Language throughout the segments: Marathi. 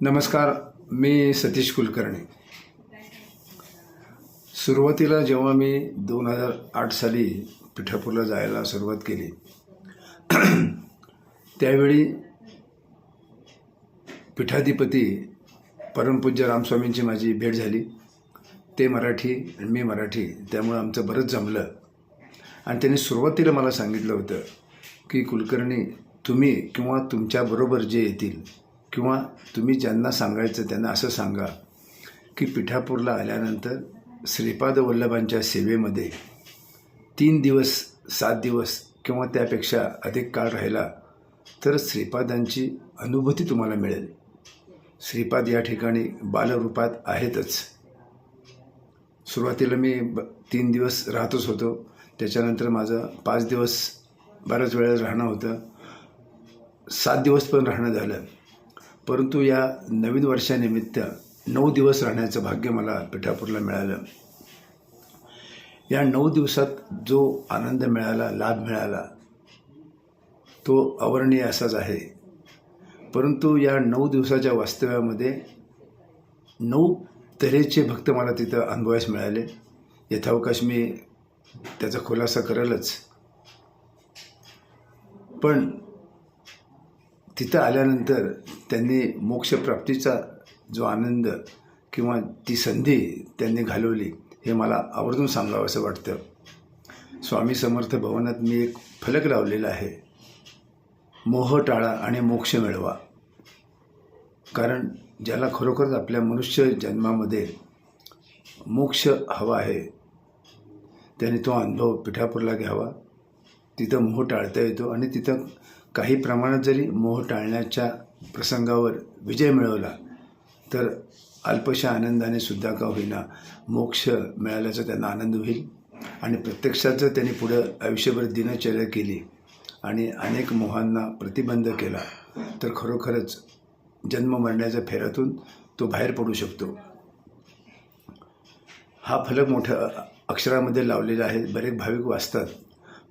नमस्कार मी सतीश कुलकर्णी. सुरुवातीला जेव्हा मी दोन हजार आठ साली पिठापूरला जायला सुरुवात केली त्यावेळी पीठाधिपती परमपूज्य रामस्वामींची माझी भेट झाली. ते मराठी आणि मी मराठी त्यामुळं आमचं बरंच जमलं. आणि त्यांनी सुरुवातीला मला सांगितलं होतं की कुलकर्णी तुम्ही किंवा तुमच्याबरोबर जे येतील किंवा तुम्ही ज्यांना सांगायचं त्यांना असं सांगा की पिठापूरला आल्यानंतर श्रीपाद वल्लभांच्या सेवेमध्ये तीन दिवस सात दिवस किंवा त्यापेक्षा अधिक काळ राहिला तर श्रीपादांची अनुभूती तुम्हाला मिळेल. श्रीपाद या ठिकाणी बालरूपात आहेतच. सुरुवातीला मी ब तीन दिवस राहतच होतो. त्याच्यानंतर माझं पाच दिवस बऱ्याच वेळेस राहणं होतं. सात दिवस पण राहणं झालं. परंतु या नवीन वर्षानिमित्त नऊ दिवस राहण्याचं भाग्य मला पिठापूरला मिळालं. या नऊ दिवसात जो आनंद मिळाला लाभ मिळाला तो अवर्णीय असाच आहे. परंतु या नऊ दिवसाच्या वास्तव्यामध्ये नऊ तऱ्हेचे भक्त मला तिथं अनुभवायस मिळाले. यथावकाश मी त्याचा खुलासा करेलच. पण तिथं आल्यानंतर त्यांनी मोक्षप्राप्तीचा जो आनंद किंवा ती संधी त्यांनी घालवली हे मला आवर्जून सांगावं असं वाटतं. स्वामी समर्थ भवनात मी एक फलक लावलेला आहे. मोह टाळा आणि मोक्ष मिळवा. कारण ज्याला खरोखरच आपल्या मनुष्य जन्मामध्ये मोक्ष हवा आहे त्याने तो अनुभव पिठापूरला घ्यावा. तिथं मोह टाळता येतो आणि तिथं काही प्रमाणात जरी मोह टाळण्याच्या प्रसंगावर विजय मिळवला तर अल्पशा आनंदाने सुद्धा का होईना मोक्ष मिळाल्याचा त्यांना आनंद होईल. आणि प्रत्यक्षात जर त्यांनी पुढं आयुष्यभर दिनचर्या केली आणि अनेक मोहांना प्रतिबंध केला तर खरोखरच जन्म मरण्याच्या फेऱ्यातून तो बाहेर पडू शकतो. हा फलक मोठ्या अक्षरामध्ये लावलेला आहे. बरेच भाविक वाचतात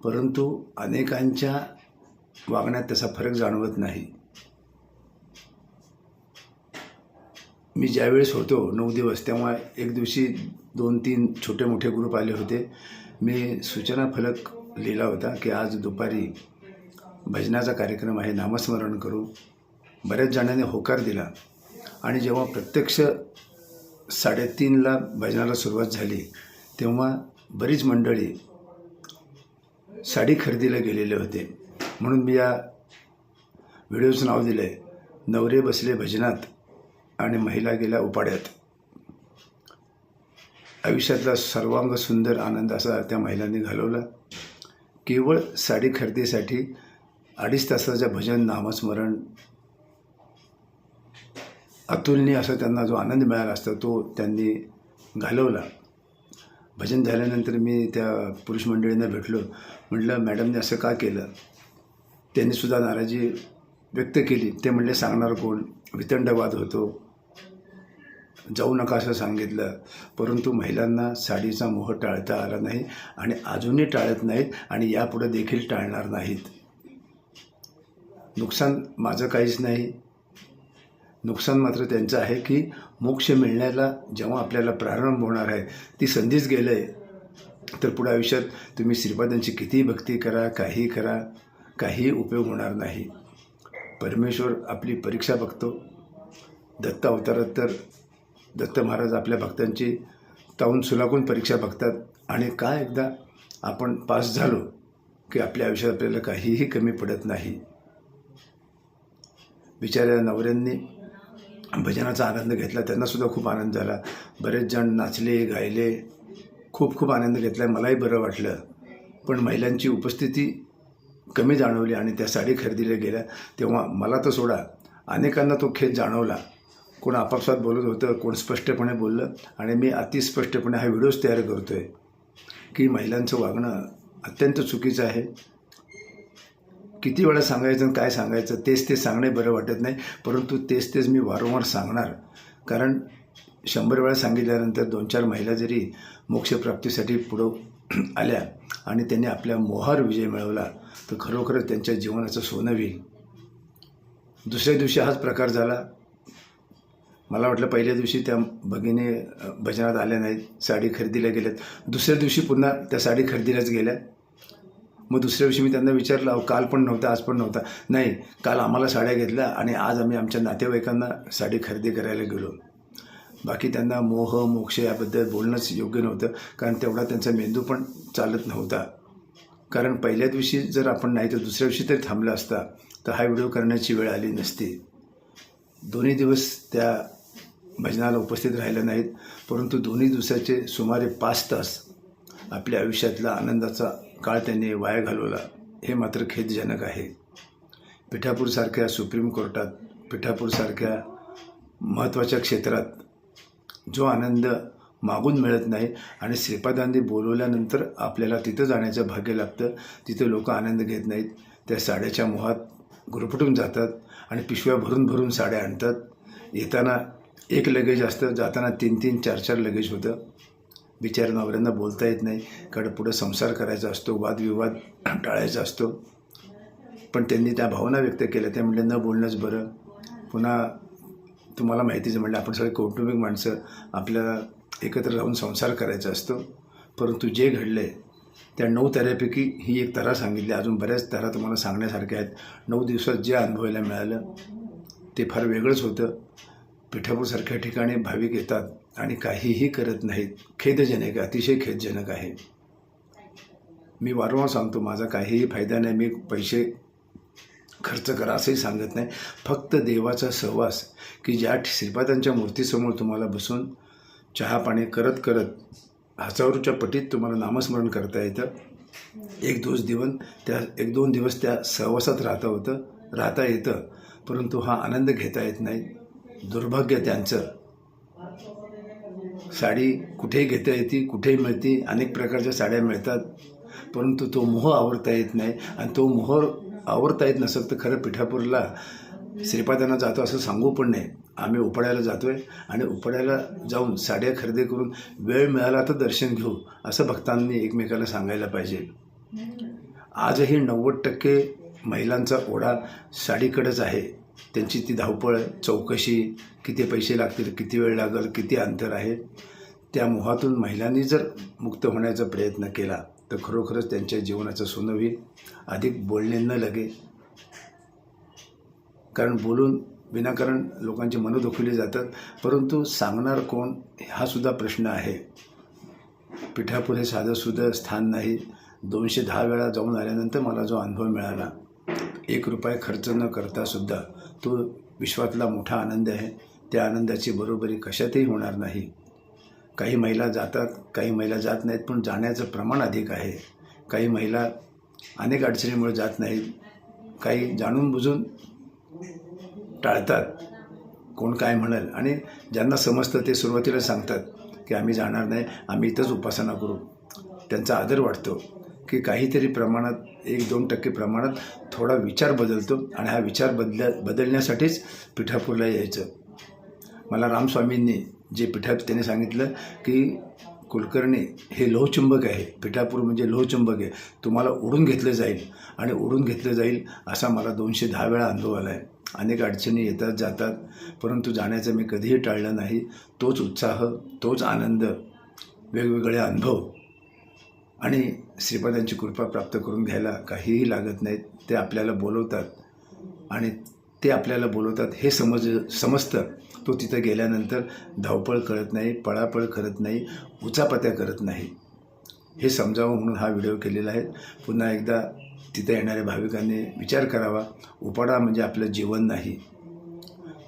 परंतु अनेकांच्या वागण्यात त्याचा फरक जाणवत नाही. मी ज्यावेळेस होतो नऊ दिवस तेव्हा एक दिवशी दोन तीन छोटे मोठे ग्रुप आले होते. मी सूचना फलक लिहिला होता की आज दुपारी भजनाचा कार्यक्रम आहे नामस्मरण करू. बऱ्याच जणांनी होकार दिला आणि जेव्हा प्रत्यक्ष साडेतीनला भजनाला सुरुवात झाली तेव्हा बरीच मंडळी साडी खरेदीला गेलेले होते. म्हणून मी या व्हिडिओचं नाव दिलं आहे नवरे बसले भजनात आणि महिला गेल्या उपाड्यात. आयुष्यातला सर्वांग सुंदर आनंद असा त्या महिलांनी घालवला. केवळ साडी खरेदीसाठी अडीच तासाचं भजन नामस्मरण अतुलनीय असा त्यांना जो आनंद मिळाला असता तो त्यांनी घालवला. भजन झाल्यानंतर मी त्या पुरुष मंडळींना भेटलो. म्हटलं मॅडमने असं का केलं? त्यांनीसुद्धा नाराजी व्यक्त केली. ते म्हणले सांगणार कोण? वितंडवाद होतो. जाऊ नका असं सांगितलं. परंतु महिलांना साडीचा मोह टाळता आला नाही आणि अजूनही टाळत नाहीत आणि यापुढे देखील टाळणार नाहीत. नुकसान माझं काहीच नाही. नुकसान मात्र त्यांचं आहे की मोक्ष मिळण्याला जेव्हा आपल्याला प्रारंभ होणार आहे ती संधीच गेलं आहे तर पुढे आयुष्यात तुम्ही श्रीपादांची कितीही भक्ती करा काही करा. काही उपयोग होणार नाही. परमेश्वर आपली परीक्षा बघतो. दत्त अवतारात तर दत्त महाराज आपल्या भक्तांची ताऊन सुलाकून परीक्षा बघतात आणि का एकदा आपण पास झालो की आपल्या आयुष्यात आपल्याला काहीही कमी पडत नाही. बिचाऱ्या नवऱ्यांनी भजनाचा आनंद घेतला त्यांनासुद्धा खूप आनंद झाला. बरेच जण नाचले गायले खूप खूप आनंद घेतला. मलाही बरं वाटलं. पण महिलांची उपस्थिती कमी जाणवली आणि त्या साडी खरेदीला गेल्या तेव्हा मला तर सोडा. अनेकांना तो खेद जाणवला. कोण आपापसात बोलत होतं कोण स्पष्टपणे बोललं आणि मी अतिस्पष्टपणे हा व्हिडिओज तयार करतो आहे की महिलांचं वागणं अत्यंत चुकीचं आहे. किती वेळा सांगायचं आणि काय सांगायचं तेच ते सांगणे बरं वाटत नाही परंतु तेच तेच मी वारंवार सांगणार. कारण शंभर वेळा सांगितल्यानंतर दोन चार महिला जरी मोक्षप्राप्तीसाठी पुढं आल्या आणि त्यांनी आपल्या मोहार विजय मिळवला तर खरोखरच त्यांच्या जीवनाचं सोनं होईल. दुसऱ्या दिवशी हाच प्रकार झाला. मला वाटलं पहिल्या दिवशी त्या भगिनी भजनात आल्या नाहीत साडी खरेदीला गेल्यात. दुसऱ्या दिवशी पुन्हा त्या साडी खरेदीलाच गेल्या. मग दुसऱ्या दिवशी मी त्यांना विचारलं अहो काल पण नव्हता आज पण नव्हता. नाही काल आम्हाला साड्या घेतल्या आणि आज आम्ही आमच्या नातेवाईकांना साडी खरेदी करायला गेलो. बाकी त्यांना मोह मोक्ष याबद्दल बोलणंच योग्य नव्हतं कारण तेवढा त्यांचा मेंदू पण चालत नव्हता. कारण पहिल्या दिवशी जर आपण नाही तर दुसऱ्या दिवशी तरी थांबला असता तर हा व्हिडिओ करण्याची वेळ आली नसती. दोन्ही दिवस त्या भजनाला उपस्थित राहिल्या नाहीत परंतु दोन्ही दिवसाचे सुमारे पाच तास आपल्या आयुष्यातला आनंदाचा काळ त्यांनी वाया घालवला हे मात्र खेदजनक आहे. पिठापूरसारख्या सुप्रीम कोर्टात पिठापूरसारख्या महत्त्वाच्या क्षेत्रात जो आनंद मागून मिळत नाही आणि श्रीपादांनी बोलवल्यानंतर आपल्याला तिथं जाण्याचं भाग्य लागतं. तिथं लोक आनंद घेत नाहीत. त्या साड्याच्या मोहात गुरफटून जातात आणि पिशव्या भरून भरून साड्या आणतात. येताना एक लगेज असतं जाताना तीन तीन चार चार लगेज होतं. बिचार नवऱ्यांना बोलता येत नाही. कारण पुढं संसार करायचा असतो वादविवाद टाळायचा असतो. पण त्यांनी त्या भावना व्यक्त केल्या. त्या म्हणजे न बोलणंच बरं. पुन्हा तुम्हाला माहितीच म्हणलं आपण सगळे कौटुंबिक माणसं आपल्याला एकत्र राहून संसार करायचा असतो. परंतु जे घडलं आहे त्या नऊ तऱ्यापैकी ही एक तरा सांगितली. अजून बऱ्याच तरा तुम्हाला सांगण्यासारख्या आहेत. नऊ दिवसात जे अनुभवायला मिळालं ते फार वेगळंच होतं. पिठापूरसारख्या ठिकाणी भाविक येतात आणि काहीही करत नाहीत. खेदजनक अतिशय खेदजनक आहे. मी वारंवार सांगतो माझा काहीही फायदा नाही. मी पैसे खर्च करा असंही सांगत नाही. फक्त देवाचा सहवास की ज्या श्रीपादांच्या मूर्तीसमोर तुम्हाला बसून चहा पाणी करत करत हजारोच्या पटीत तुम्हाला नामस्मरण करता येतं. एक दोन दिवस त्या एक दोन दिवस त्या सहवासात राहता होतं राहता येतं. परंतु हा आनंद घेता येत नाही. दुर्भाग्य त्यांचं. साडी कुठेही घेता येते कुठेही मिळते अनेक प्रकारच्या साड्या मिळतात. परंतु तो मोह आवरता येत नाही आणि तो मोह आवरता येत नसेल तर खरं पिठापूरला श्रीपादांना जातो असं सांगू पण नाही आम्ही उपाड्याला जातो आहे आणि उपाड्याला जाऊन साड्या खरेदी करून वेळ मिळाला तर दर्शन घेऊ असं भक्तांनी एकमेकाला सांगायला पाहिजे. आजही नव्वद टक्के महिलांचा ओढा साडीकडेच आहे. त्यांची ती धावपळ चौकशी किती पैसे लागतील किती वेळ लागेल किती अंतर आहे त्या मोहातून महिलांनी जर मुक्त होण्याचा प्रयत्न केला तर खरोखरच त्यांच्या जीवनाचं सोनं होईल अधिक बोलणे न लगे. कारण बोलून विनाकारण लोकांची मनं दुखवली जातात. परंतु सांगणार कोण हा सुद्धा प्रश्न आहे. पिठापूर हे साधंसुद्धा स्थान नाही. दोनशे दहा वेळा जाऊन आल्यानंतर मला जो अनुभव मिळाला एक रुपये खर्च न करता सुद्धा तो विश्वातला मोठा आनंद आहे. त्या आनंदाची बरोबरी कशातही होणार नाही. काही महिला जातात काही महिला जात नाहीत पण जाण्याचं प्रमाण अधिक आहे. काही महिला अनेक अडचणीमुळे जात नाहीत. काही जाणून बुजून टाळतात. कोण काय म्हणाल? आणि ज्यांना समजतं ते सुरुवातीला सांगतात की आम्ही जाणार नाही आम्ही इथंच उपासना करू. त्यांचा आदर वाटतो की काहीतरी प्रमाणात एक दोन टक्के प्रमाणात थोडा विचार बदलतो आणि हा विचार बदल्या बदलण्यासाठीच पिठापूरला यायचं. मला रामस्वामींनी जे पिठात त्याने सांगितलं की कुलकर्णी हे लोहचुंबक आहे. पिठापूर म्हणजे लोहचुंबक आहे. तुम्हाला ओढून घेतलं जाईल आणि ओढून घेतलं जाईल असा मला दोनशे दहा वेळा अनुभव आला आहे अनेक अडचणी येतात जातात परंतु जाण्याचं मी कधीही टाळलं नाही. तोच उत्साह तोच आनंद वेगवेगळे अनुभव आणि श्रीपादांची कृपा प्राप्त करून घ्यायला काहीही लागत नाहीत. ते आपल्याला बोलवतात आणि ते आपल्याला बोलवतात. हे समज समजतं. तो तिथं गेल्यानंतर धावपळ करत नाही पळापळ करत नाही उचापत्या करत नाही. हे समजावं म्हणून हा व्हिडिओ केलेला आहे. पुन्हा एकदा तिथं येणाऱ्या भाविकांनी विचार करावा. उपाडा म्हणजे आपलं जीवन नाही.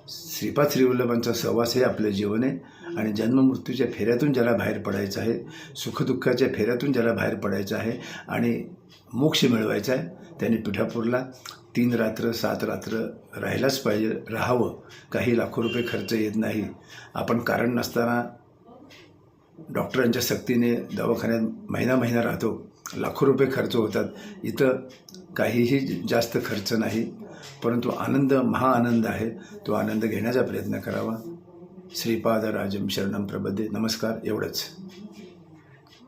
श्रीपाद श्रीवल्लभांचा सहवास हे आपलं जीवन आहे. आणि जन्ममृत्यूच्या फेऱ्यातून ज्याला बाहेर पडायचं आहे सुखदुःखाच्या फेऱ्यातून ज्याला बाहेर पडायचं आहे आणि मोक्ष मिळवायचा आहे त्यांनी पिठापूरला तीन रात्र सात रात्र राहायलाच पाहिजे. राहावं. काही लाखो रुपये खर्च येत नाही. आपण कारण नसताना डॉक्टरांच्या सक्तीने दवाखान्यात महिना महिना राहतो. लाखो रुपये खर्च होतात. इथं काहीही जास्त खर्च नाही. परंतु आनंद महाआनंद आहे. तो आनंद घेण्याचा प्रयत्न करावा. श्रीपाद राजम शरणम प्रबद्धे नमस्कार. एवढंच.